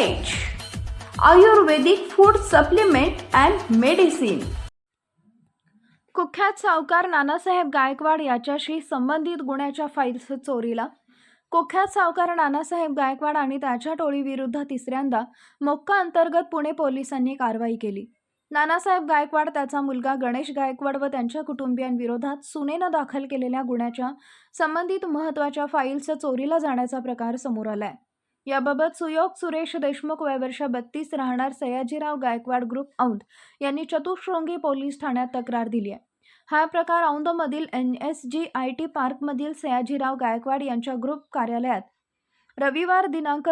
Ayurvedic food supplement and medicine कुख्यात सावकार नानासाहेब गायकवाड याच्याशी संबंधित गुन्ह्याच्या फाईल्स चोरीला. कुख्यात सावकार नानासाहेब गायकवाड आणि त्याच्या टोळीविरुद्ध तिसऱ्यांदा मोक्का अंतर्गत पुणे पोलिसांनी कारवाई केली. नानासाहेब गायकवाड त्याचा मुलगा गणेश गायकवाड व त्यांच्या कुटुंबियांविरोधात सुनेनं दाखल केलेल्या गुन्ह्याच्या संबंधित महत्त्वाच्या फाईल्स चोरीला जाण्याचा प्रकार समोर आलाय. याबाबत सुयोग सुरेश देशमुख वयवर्ष बत्तीस राहणार सयाजीराव गायकवाड ग्रुप औंध यांनी चतुःशृंगी पोलीस ठाण्यात तक्रार दिली आहे. हा प्रकार औंधमधील N S G I T पार्कमधील Sayajirao Gaikwad यांच्या ग्रुप कार्यालयात रविवार दिनांक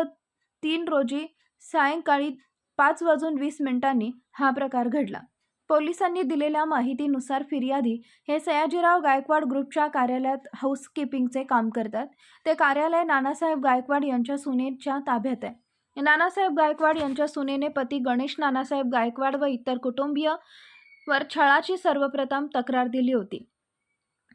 तीन रोजी सायंकाळी पाच वाजून वीस मिनिटांनी हा प्रकार घडला. पोलिसांनी दिलेल्या माहितीनुसार फिर्यादी हे सयाजीराव गायकवाड ग्रुपच्या कार्यालयात हाऊसकीपिंगचे काम करतात. ते कार्यालय नानासाहेब गायकवाड यांच्या सुनेच्या ताब्यात आहे. नानासाहेब गायकवाड यांच्या सुनेने पती गणेश नानासाहेब गायकवाड व इतर कुटुंबीय वर छळाची सर्वप्रथम तक्रार दिली होती.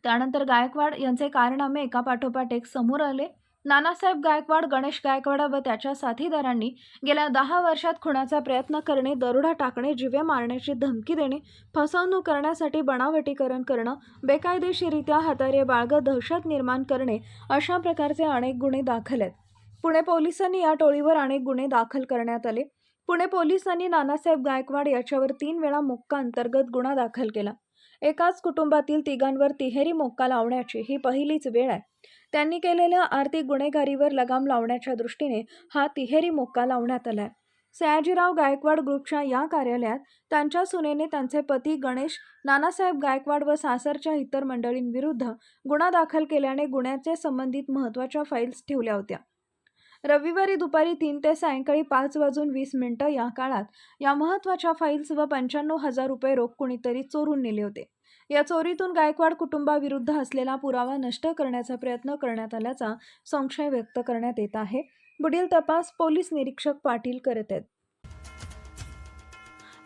त्यानंतर गायकवाड यांचे कारनामे एकापाठोपाठ एक समोर आले. नानासाहेब गायकवाड गणेश गायकवाड व त्याच्या साथीदारांनी गेल्या दहा वर्षात खुणाचा प्रयत्न करणे दरोडा टाकणे जिवे मारण्याची धमकी देणे फसवणूक करण्यासाठी बनावटीकरण करणं बेकायदेशीरित्या हातारे बाळगं दहशत निर्माण करणे अशा प्रकारचे अनेक गुन्हे दाखल आहेत. पुणे पोलिसांनी या टोळीवर अनेक गुन्हे दाखल करण्यात आले. पुणे पोलिसांनी नानासाहेब गायकवाड याच्यावर तीन वेळा मुक्का अंतर्गत गुन्हा दाखल केला. एकाच कुटुंबातील तिघांवर तिहेरी मोक्का लावण्याची ही पहिलीच वेळ आहे. त्यांनी केलेल्या आर्थिक गुन्हेगारीवर लगाम लावण्याच्या दृष्टीने हा तिहेरी मोक्का लावण्यात आला आहे सयाजीराव गायकवाड ग्रुपच्या या कार्यालयात त्यांच्या सुनेने त्यांचे पती गणेश नानासाहेब गायकवाड व सासरच्या इतर मंडळींविरुद्ध गुन्हा दाखल केल्याने गुन्ह्याचे संबंधित महत्त्वाच्या फाईल्स ठेवल्या होत्या. रविवारी दुपारी तीन ते सायंकाळी पाच वाजून वीस मिनिटं या काळात या महत्त्वाच्या फाईल्स व पंच्याण्णव हजार रुपये रोख कुणीतरी चोरून नेले होते. या चोरीतून गायकवाड कुटुंबाविरुद्ध असलेला पुरावा नष्ट करण्याचा प्रयत्न करण्यात आल्याचा संशय व्यक्त करण्यात येत आहे. पुढील तपास पोलीस निरीक्षक पाटील करत आहेत.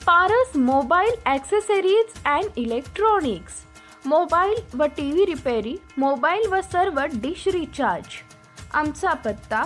Paras mobile accessories and electronics. Mobile व टी व्ही रिपेरी मोबाईल व सर्व डिश रिचार्ज. आमचा पत्ता